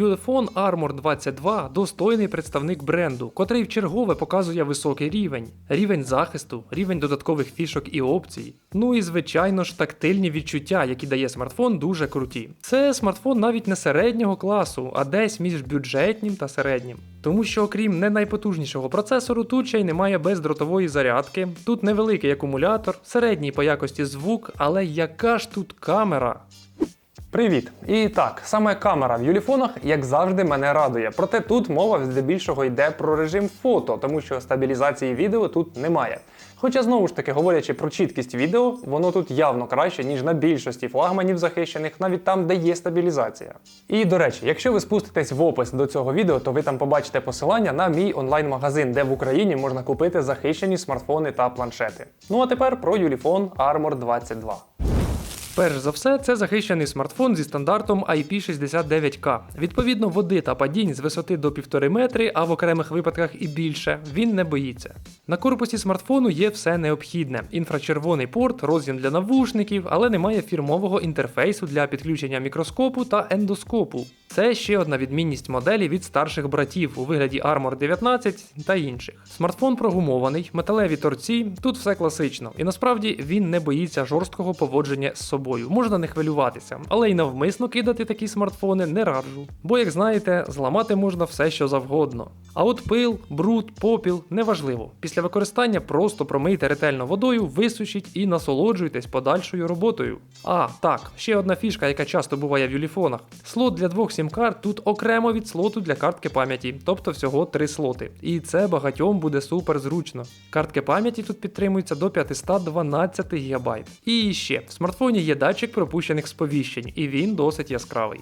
Ulefone Armor 22 достойний представник бренду, котрий вчергове показує високий рівень, рівень захисту, рівень додаткових фішок і опцій. Ну і звичайно ж тактильні відчуття, які дає смартфон, дуже круті. Це смартфон навіть не середнього класу, а десь між бюджетнім та середнім. Тому що, окрім не найпотужнішого процесору, тут ще й немає бездротової зарядки, тут невеликий акумулятор, середній по якості звук, але яка ж тут камера? Привіт! І так, саме камера в юліфонах, як завжди, мене радує. Проте тут мова здебільшого йде про режим фото, тому що стабілізації відео тут немає. Хоча знову ж таки, говорячи про чіткість відео, воно тут явно краще, ніж на більшості флагманів захищених, навіть там, де є стабілізація. І до речі, якщо ви спуститесь в опис до цього відео, то ви там побачите посилання на мій онлайн-магазин, де в Україні можна купити захищені смартфони та планшети. Ну а тепер про Ulefone Armor 22. Перш за все, це захищений смартфон зі стандартом IP69K. Відповідно, води та падінь з висоти до 1,5 метри, а в окремих випадках і більше, він не боїться. На корпусі смартфону є все необхідне: інфрачервоний порт, роз'єм для навушників, але немає фірмового інтерфейсу для підключення мікроскопу та ендоскопу. Це ще одна відмінність моделі від старших братів у вигляді Armor 19 та інших. Смартфон прогумований, металеві торці, тут все класично, і насправді він не боїться жорсткого поводження з собою. Можна не хвилюватися, але й навмисно кидати такі смартфони не раджу. Бо, як знаєте, зламати можна все, що завгодно. А от пил, бруд, попіл неважливо. Після використання просто промийте ретельно водою, висушіть і насолоджуйтесь подальшою роботою. А, так, ще одна фішка, яка часто буває в юліфонах. Слот для двох сім-карт тут окремо від слоту для картки пам'яті, тобто всього три слоти. І це багатьом буде супер зручно. Картки пам'яті тут підтримуються до 512 ГБ. І ще в смартфоні є датчик пропущених сповіщень, і він досить яскравий.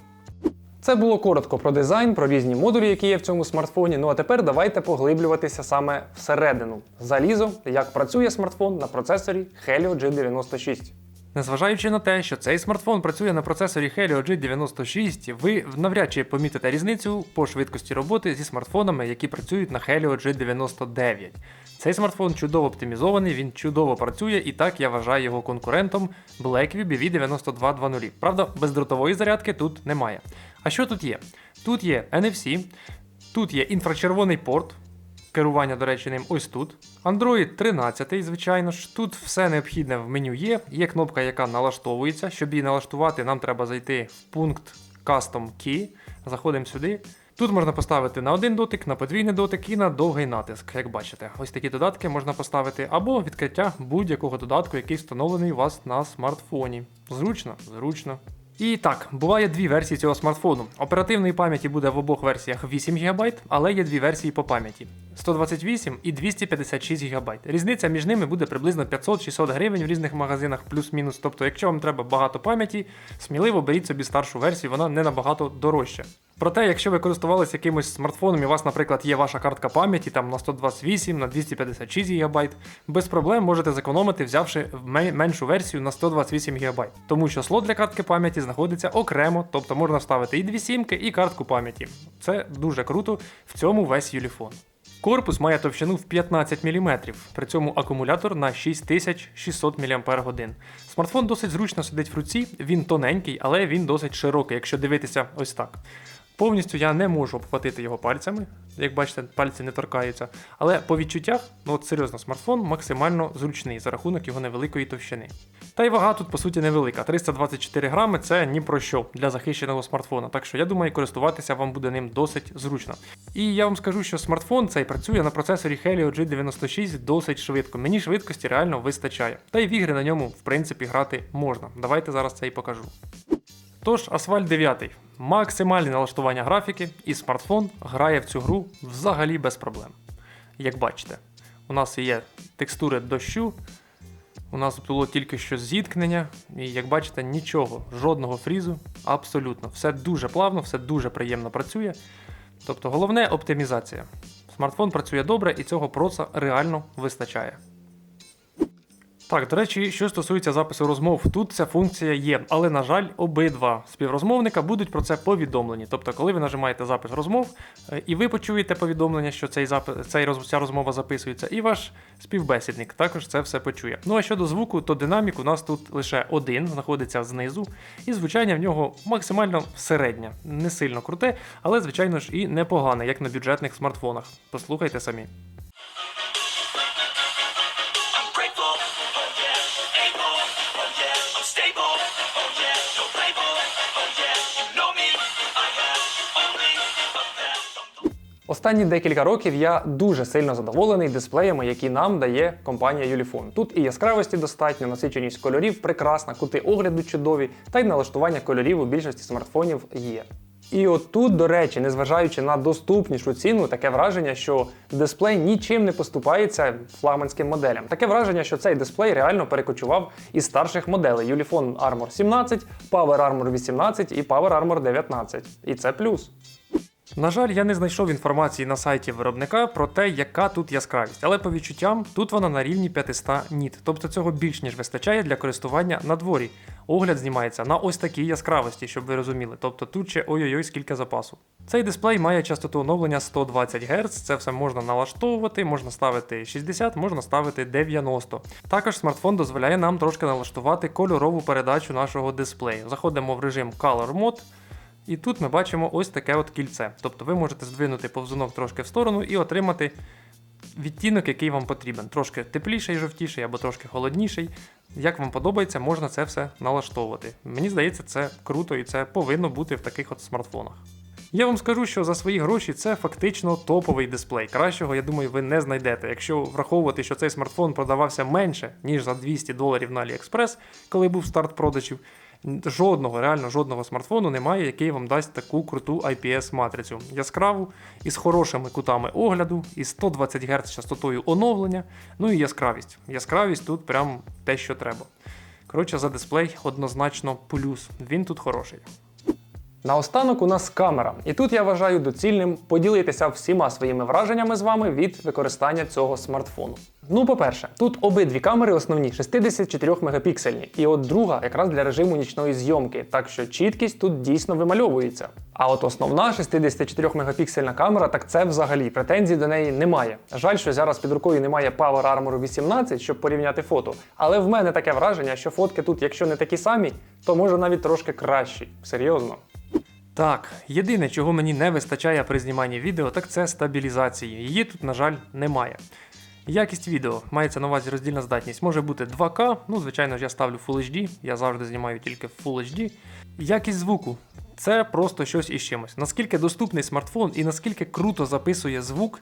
Це було коротко про дизайн, про різні модулі, які є в цьому смартфоні. Ну а тепер давайте поглиблюватися саме всередину. Залізо, як працює смартфон на процесорі Helio G96. Незважаючи на те, що цей смартфон працює на процесорі Helio G96, ви навряд чи помітите різницю по швидкості роботи зі смартфонами, які працюють на Helio G99. Цей смартфон чудово оптимізований, він чудово працює, і так я вважаю його конкурентом Blackview BV9220. Правда, бездротової зарядки тут немає. А що тут є? Тут є NFC, тут є інфрачервоний порт. Керування, до речі, ним ось тут. Android 13, звичайно ж. Тут все необхідне в меню є. Є кнопка, яка налаштовується. Щоб її налаштувати, нам треба зайти в пункт Custom Key. Заходимо сюди. Тут можна поставити на один дотик, на подвійний дотик і на довгий натиск, як бачите. Ось такі додатки можна поставити, або відкриття будь-якого додатку, який встановлений у вас на смартфоні. Зручно, зручно. І так, буває дві версії цього смартфону. Оперативної пам'яті буде в обох версіях 8 ГБ, але є дві версії по пам'яті: 128 і 256 ГБ. Різниця між ними буде приблизно 500-600 гривень в різних магазинах, плюс-мінус. Тобто, якщо вам треба багато пам'яті, сміливо беріть собі старшу версію, вона не набагато дорожча. Проте, якщо ви користувалися якимось смартфоном, і у вас, наприклад, є ваша картка пам'яті там на 128, на 256 ГБ, без проблем можете зекономити, взявши меншу версію на 128 ГБ. Тому що слот для картки пам'яті знаходиться окремо, тобто можна вставити і дві сімки, і картку пам'яті. Це дуже круто, в цьому весь юліфон. Корпус має товщину в 15 мм, при цьому акумулятор на 6600 мАч. Смартфон досить зручно сидить в руці, він тоненький, але він досить широкий, якщо дивитися ось так. Повністю я не можу обхватити його пальцями, як бачите, пальці не торкаються. Але по відчуттях, ну от серйозно, смартфон максимально зручний за рахунок його невеликої товщини. Та й вага тут, по суті, невелика. 324 грами це ні про що для захищеного смартфона. Так що я думаю, користуватися вам буде ним досить зручно. І я вам скажу, що смартфон цей працює на процесорі Helio G96 досить швидко. Мені швидкості реально вистачає. Та й в ігри на ньому, в принципі, грати можна. Давайте зараз це і покажу. Тож, Asphalt 9. Максимальне налаштування графіки, і смартфон грає в цю гру взагалі без проблем. Як бачите, у нас є текстури дощу, у нас було тільки що зіткнення, і як бачите, нічого, жодного фрізу, абсолютно. Все дуже плавно, все дуже приємно працює. Тобто головне оптимізація. Смартфон працює добре і цього просто реально вистачає. Так, до речі, що стосується запису розмов, тут ця функція є, але на жаль, обидва співрозмовника будуть про це повідомлені. Тобто, коли ви нажимаєте запис розмов, е, і ви почуєте повідомлення, що цей запис, цей ця розмова записується, і ваш співбесідник також це все почує. Ну а щодо звуку, то динамік у нас тут лише один, знаходиться знизу, і звучання в нього максимально середнє, не сильно круте, але звичайно ж і непогане, як на бюджетних смартфонах. Послухайте самі. Останні декілька років я дуже сильно задоволений дисплеями, які нам дає компанія Ulefone. Тут і яскравості достатньо, насиченість кольорів прекрасна, кути огляду чудові, та й налаштування кольорів у більшості смартфонів є. І от тут, до речі, незважаючи на доступнішу ціну, таке враження, що дисплей нічим не поступається флагманським моделям. Таке враження, що цей дисплей реально перекочував із старших моделей Ulefone Armor 17, Power Armor 18 і Power Armor 19. І це плюс. На жаль, я не знайшов інформації на сайті виробника про те, яка тут яскравість, але по відчуттям тут вона на рівні 500 ніт, тобто цього більш ніж вистачає для користування на дворі. Огляд знімається на ось такій яскравості, щоб ви розуміли. Тобто тут ще ой-ой-ой скільки запасу. Цей дисплей має частоту оновлення 120 Гц, це все можна налаштовувати, можна ставити 60, можна ставити 90. Також смартфон дозволяє нам трошки налаштувати кольорову передачу нашого дисплею. Заходимо в режим Color Mode. І тут ми бачимо ось таке от кільце. Тобто ви можете здвинути повзунок трошки в сторону і отримати відтінок, який вам потрібен. Трошки тепліший, жовтіший або трошки холодніший. Як вам подобається, можна це все налаштовувати. Мені здається, це круто і це повинно бути в таких от смартфонах. Я вам скажу, що за свої гроші це фактично топовий дисплей. Кращого, я думаю, ви не знайдете. Якщо враховувати, що цей смартфон продавався менше, ніж за 200 доларів на AliExpress, коли був старт продажів, жодного, реально жодного смартфону немає, який вам дасть таку круту IPS-матрицю. Яскраву, із хорошими кутами огляду, із 120 Гц частотою оновлення, ну і яскравість. Яскравість тут прям те, що треба. Коротше, за дисплей однозначно плюс. Він тут хороший. Наостанок у нас камера, і тут я вважаю доцільним поділитися всіма своїми враженнями з вами від використання цього смартфону. Ну, по-перше, тут обидві камери основні 64 мегапіксельні, і от друга якраз для режиму нічної зйомки, так що чіткість тут дійсно вимальовується. А от основна 64 мегапіксельна камера, так це взагалі претензій до неї немає. Жаль, що зараз під рукою немає Power Armor 18, щоб порівняти фото. Але в мене таке враження, що фотки тут, якщо не такі самі, то може навіть трошки кращі. Серйозно. Так, єдине, чого мені не вистачає при зніманні відео, так це стабілізації. Її тут, на жаль, немає. Якість відео мається на увазі роздільна здатність. Може бути 2К, ну, звичайно ж, я ставлю Full HD, я завжди знімаю тільки Full HD. Якість звуку це просто щось із чимось. Наскільки доступний смартфон і наскільки круто записує звук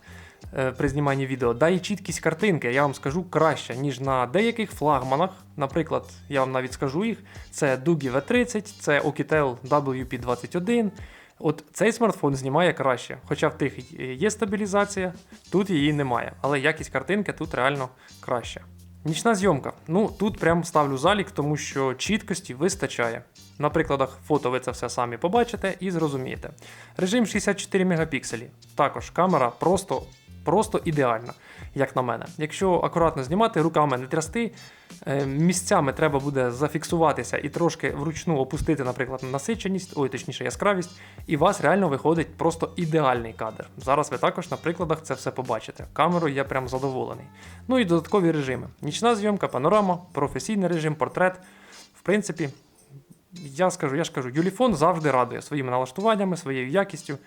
при зніманні відео, да і чіткість картинки, я вам скажу краще, ніж на деяких флагманах. Наприклад, я вам навіть скажу їх: це Doogee V30, це Oukitel WP21. От цей смартфон знімає краще, хоча в тих є стабілізація, тут її немає, але якість картинки тут реально краща. Нічна зйомка. Ну тут прям ставлю залік, тому що чіткості вистачає. На прикладах фото ви це все самі побачите і зрозумієте. Режим 64 мегапікселі. Також камера просто, просто ідеальна, як на мене. Якщо акуратно знімати, руками не трясти, е, місцями треба буде зафіксуватися і трошки вручну опустити, наприклад, насиченість, ой, точніше, яскравість, і у вас реально виходить просто ідеальний кадр. Зараз ви також на прикладах це все побачите. Камерою я прям задоволений. Ну і додаткові режими: нічна зйомка, панорама, професійний режим, портрет. В принципі, я скажу, я ж кажу, Юліфон завжди радує своїми налаштуваннями, своєю якістю.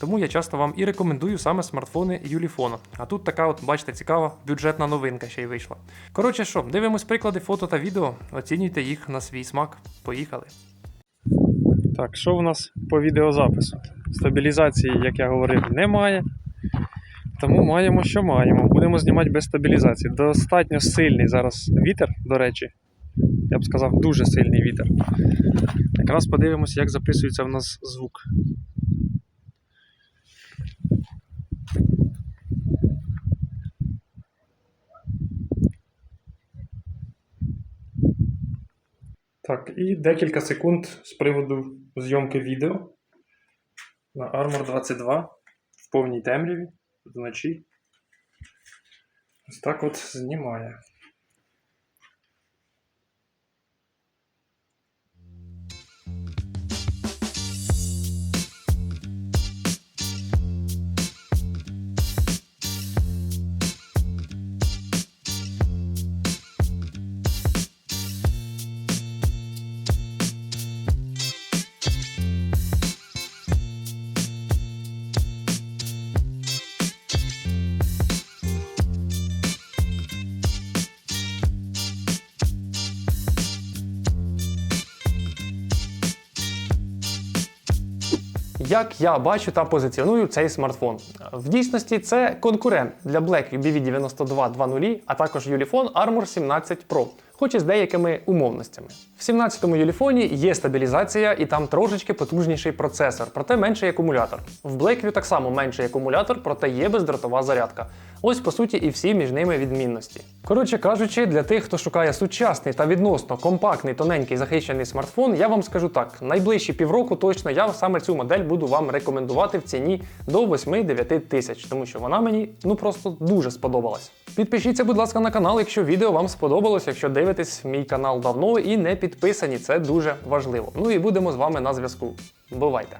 Тому я часто вам і рекомендую саме смартфони Юліфона. А тут така, от, бачите, цікава бюджетна новинка ще й вийшла. Коротше, що, дивимось приклади фото та відео, оцінюйте їх на свій смак. Поїхали. Так, що в нас по відеозапису? Стабілізації, як я говорив, немає. Тому маємо, що маємо. Будемо знімати без стабілізації. Достатньо сильний зараз вітер, до речі. Я б сказав, дуже сильний вітер. Якраз подивимося, як записується в нас звук. Так, і декілька секунд з приводу зйомки відео на Armor 22 в повній темряві вночі. Ось так от знімає. Як я бачу та позиціоную цей смартфон. В дійсності це конкурент для Blackview BV9220, а також Ulefone Armor 17 Pro, хоч і з деякими умовностями. В 17-му Ulefone є стабілізація і там трошечки потужніший процесор, проте менший акумулятор. В Blackview так само менший акумулятор, проте є бездротова зарядка. Ось по суті і всі між ними відмінності. Коротше кажучи, для тих, хто шукає сучасний та відносно компактний, тоненький захищений смартфон, я вам скажу так: найближчі півроку точно я саме цю модель буду вам рекомендувати в ціні до 8-9 тисяч, тому що вона мені ну просто дуже сподобалась. Підпишіться, будь ласка, на канал, якщо відео вам сподобалось, якщо дивитесь мій канал давно і не підписані, це дуже важливо. Ну і будемо з вами на зв'язку. Бувайте!